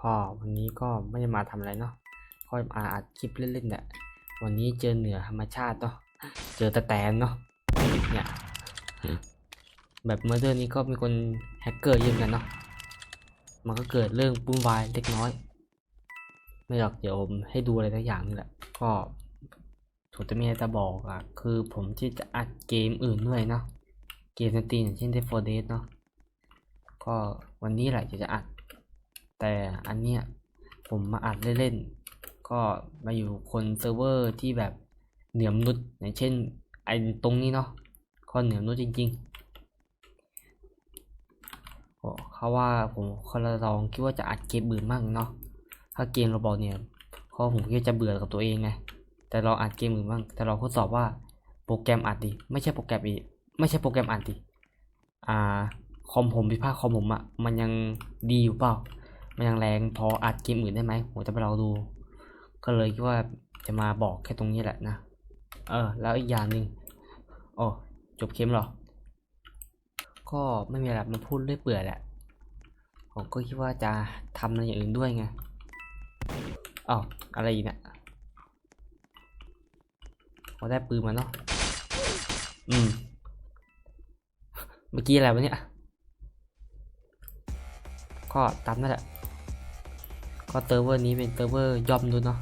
ก็วันนี้ก็ไม่ได้มาทำอะไรเนาะก็มาอัดคลิปเล่นๆแหละวันนี้เจอเหนือธรรมชาติเนาะเจอตะแตนเนาะเนี่ยแบบเมื่อเดือนนี้ก็มีคนแฮกเกอร์เยอะเหมือนกันเนาะมันก็เกิดเรื่องวุ่นวายเล็กน้อย ไม่หรอกเดี๋ยวผมให้ดูอะไรสักอย่างนี่แหละก็ผมจะมีอะไรจะบอกอะคือผมที่จะอัดเกมอื่นด้วยเนาะเกมสตรีมอย่างเช่น Dead for Dead เนาะก็วันนี้แหละจะจะอัด แต่อันเนี้ยผมมาอัดเล่นๆ ก็มาอยู่คนเซิร์ฟเวอร์ที่แบบเหนือมนุษย์อย่างเช่นไอ้ตรงนี้เนาะก็เหนือมนุษย์จริงๆเขาว่าผมเขาลองคิดว่าจะอัดเกมอื่นมั่งเนาะ ถ้าเกมเราบอกเนี่ยเพราะผมก็จะเบื่อกับตัวเองไง แต่เราอัดเกมอื่นบ้าง แต่เราทดสอบว่าโปรแกรมอัดดิ ไม่ใช่โปรแกรมอีไม่ใช่โปรแกรมอัดดิ อ่า คอมผมพิพาทคอมผมอะมันยังดีอยู่เปล่า มันยังแรงพออัดเกมอื่นได้ไหมผมจะไปลองดู ก็เลยคิดว่าจะมาบอกแค่ตรงนี้แหละนะ เออ แล้วอีกอย่างหนึ่งโอ้จบเกมหรอ ก็ไม่มีอะไรมาพูดเรื่อยเปื่อยแหละ ผมก็คิดว่าจะทำอะไรอย่างอื่นด้วยไงอ้าวอะไรอีกเนี่ยพอได้ปืนมาเนาะ อืม เมื่อกี้อะไรวะเนี่ย ก็ตามนั่นแหละ ก็เซิร์ฟเวอร์นี้เป็นเซิร์ฟเวอร์ย่อมดูเนาะ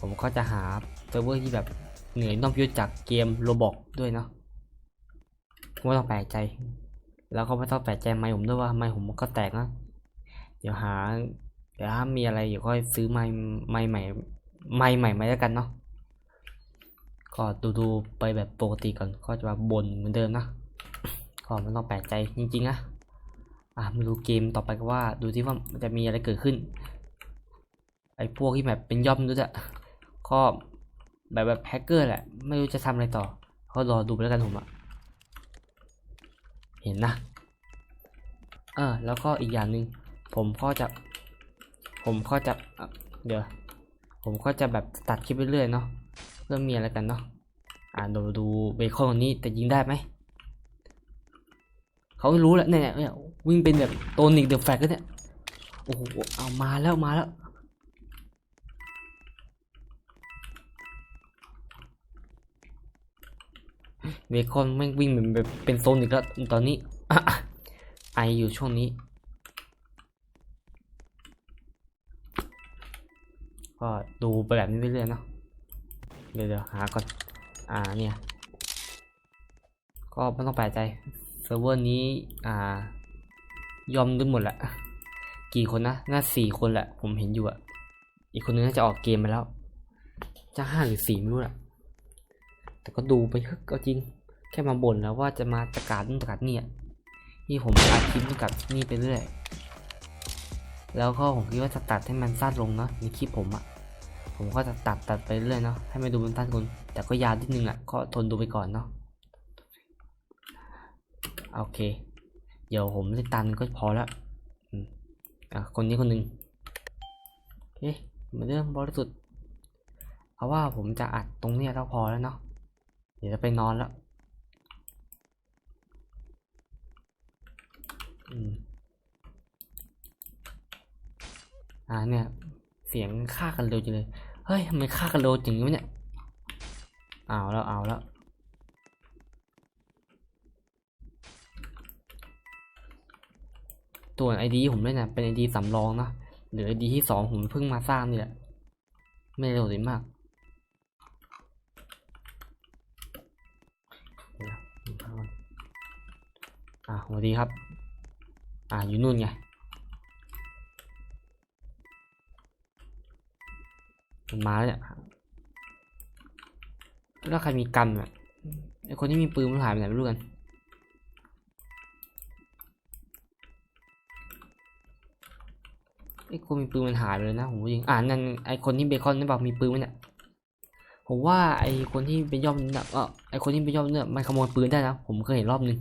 ผมก็จะหาเซิร์ฟเวอร์ที่แบบเหนื่อยน้อมพิวจากเกมโรบอกด้วยเนาะไม่ต้องแปลกใจ แล้วก็ไม่ต้องแปลกใจไมค์ผมด้วยว่าไมค์ผมมันก็แตกนะเดี๋ยวหา เดี๋ยวถ้ามีอะไรเดี๋ยวค่อยซื้อไม้ไม้ใหม่ไม้ใหม่มาแล้วกันเนาะก็ดูดูๆไปแบบปกติก่อนก็จะมาบ่นเหมือนเดิมนะก็ไม่ต้องแปลกใจจริงๆนะอะมาดูเกมต่อไปก็ว่าดูที่ว่ามันจะมีอะไรเกิดขึ้น ไอ้พวกที่แบบเป็นย่อมด้วยอะก็แบบแบบแฮกเกอร์แหละ ไม่รู้จะทำอะไรต่อ ก็รอดูไปแล้วกันผมอะเห็นนะ เออ แล้วก็อีกอย่างหนึ่งผมก็จะ ผมก็จะอะเดี๋ยว ผมก็จะแบบตัดคลิปไปเรื่อยๆเนาะ เริ่มมีอะไรกันเนาะ อ่าดูดูเบคอนคนนี้แต่ยิงได้ไหม เขารู้แล้วเนี่ยเนี่ยวิ่งเป็นแบบโตนิกเดอะแฟกเนี่ย โอ้โห เอามาแล้วมาแล้ว เบคอนแม่งวิ่งเหมือนแบบเป็นโซนิกแล้วตอนนี้ไออยู่ช่วงนี้ ก็ดูไปแบบนี้เรื่อยๆเนาะเดี๋ยวหาก่อน อ่าเนี่ย ก็ไม่ต้องแปลกใจเซิร์ฟเวอร์นี้ อ่า ยอมด้วยหมดแหละ กี่คนนะ น่าสี่คนแหละ ผมเห็นอยู่อะอีกคนนึงน่าจะออกเกมไปแล้ว จะห้าหรือสี่ไม่รู้แหละ แต่ก็ดูไปเถอะก็จริง แค่มาบ่นแล้วว่าจะมาประกาศนู่นประกาศนี่อะนี่ผมอัดคลิปกับนี่ไปเรื่อย แล้วก็ผมคิดว่าจะตัดให้มันสั้นลงเนาะในคลิปผมอะผมก็จะตัดตัดไปเรื่อยเนาะให้มันดูมันสั้นลงแต่ก็ยาวนิดนึงอะก็ทนดูไปก่อนเนาะโอเค เดี๋ยวผมได้ตันก็พอแล้วอะคนนี้คนหนึ่งโอเคเหมือนเดิมบริสุทธิ์เพราะว่าผมจะอัดตรงเนี้ยแล้วพอแล้วเนาะ เดี๋ยวจะไปนอนแล้วอืมอ่าเนี่ย เสียงฆ่ากันเร็วจังเลย เฮ้ยทำไมฆ่ากันเร็วจริงวะเนี่ย เอาแล้วเอาแล้วตัวไอดีผมเนน่ะเป็นไอดีสำรองนะหรือไอดีที่สองผมเพิ่งมาสร้างนี่แหละ ไม่ได้โดดเด่นมาก สวัสดีครับ อ่าอยู่นู่นไงมันมาแล้วเนี่ยแล้วใครมีกันอะไอคนที่มีปืนมันหายไปไหนไม่รู้กันไอคนมีปืนมันหายไปเลยนะผมยิงอ่านั่นไอคนที่เบคอนนั่นบอกมีปืนมันเนี่ยผมว่าไอคนที่เป็นยอดเนี่ยเออไอคนที่เป็นยอดเนี่ยมันขโมยปืนได้นะผมเคยเห็นรอบนึง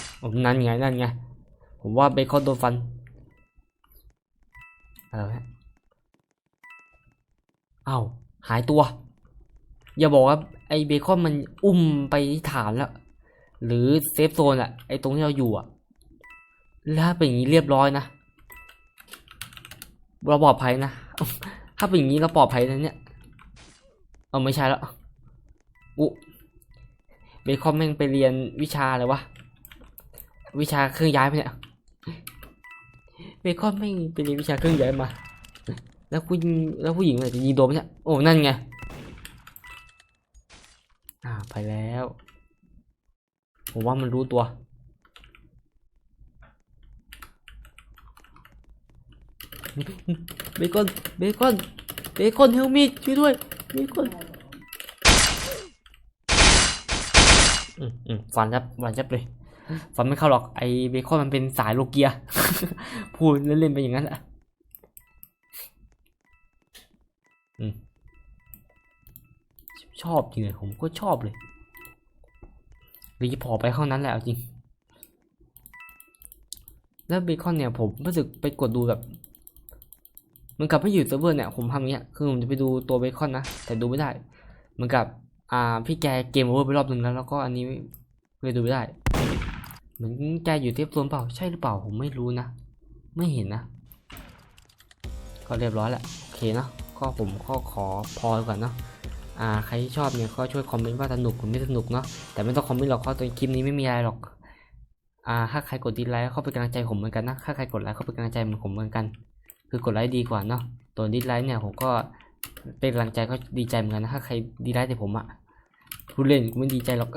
ผม นั่นไงนั่นไง ผมว่าเบคอนโดนฟันอะไรวะเอาหายตัว อย่าบอกว่าไอ้เบคอนมันอุ้มไปที่ฐานแล้ว หรือเซฟโซนอะไอ้ตรงที่เราอยู่อะแล้วเป็นอย่างนี้เรียบร้อยนะ เราปลอดภัยนะ ถ้าเป็นอย่างนี้เราปลอดภัยนะเนี่ย เอาไม่ใช่แล้ว อุเบคอนแม่งไปเรียนวิชาอะไรวะ วิชาเครื่องย้ายไปเนี่ยเบคอนแม่งไปเรียนวิชาเครื่องย้ายมา แล้วผู้หญิงแล้วผู้หญิงเนี่ยจะยิงโดนไหมเนี่ยโอ้นั่นไงอ่าไปแล้ว ผมว่ามันรู้ตัวเบคอนเบคอนเบคอนเฮลมีช่วยด้วยเบคอนอืมอืมฟันยับฟันยับเลย ฟันไม่เข้าหรอกไอเบคอนมันเป็นสายโลเกีย พูดเล่นๆไปอย่างนั้นแหละชอบจริงเลยผมก็ชอบเลยรีพอร์ตไปเข้านั้นแหละจริง แล้วเบคอนเนี่ยผมรู้สึกไปกดดูแบบมันกับไม่อยู่เซิร์ฟเวอร์เนี่ยผมทำอย่างเงี้ยคือผมจะไปดูตัวเบคอนนะแต่ดูไม่ได้มือนกับอ่าพี่แกเกมโอเวอร์ไปรอบหนึ่งแล้วแล้วก็อันนี้เลยดูไม่ได้ เหมือนแกอยู่เทปโซนเปล่าใช่หรือเปล่าผมไม่รู้นะ ไม่เห็นนะ ก็เรียบร้อยแหละโอเคเนาะก็ผมก็ขอพอก่อนเนาะอ่าใครที่ชอบเนี่ยก็ช่วยคอมเมนต์ว่าสนุกหรือไม่สนุกเนาะแต่ไม่ต้องคอมเมนต์หรอกเพราะตัวคลิปนี้ไม่มีอะไรหรอกอ่าถ้าใครกดดีไลค์เข้าเป็นกำลังใจผมเหมือนกันนะถ้าใครกดไลค์เข้าเป็นกำลังใจเหมือนผมเหมือนกัน คือกดไลค์ดีกว่าเนาะตัวดีไลค์เนี่ยผมก็เป็นกำลังใจก็ดีใจเหมือนกันนะถ้าใครดีไลค์แต่ผมอะผู้เล่นกูไม่ดีใจหรอก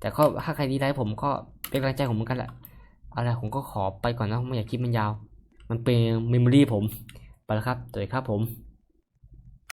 แต่ก็ถ้าใครดีไลค์ผมก็ เป็นกำลังใจผมเหมือนกันแหละอะไรผมก็ขอไปก่อนนะไม่อยากคลิปมันยาว มันเป็นเมมโมรี่ผม ไปแล้วครับสวัสดีครับผม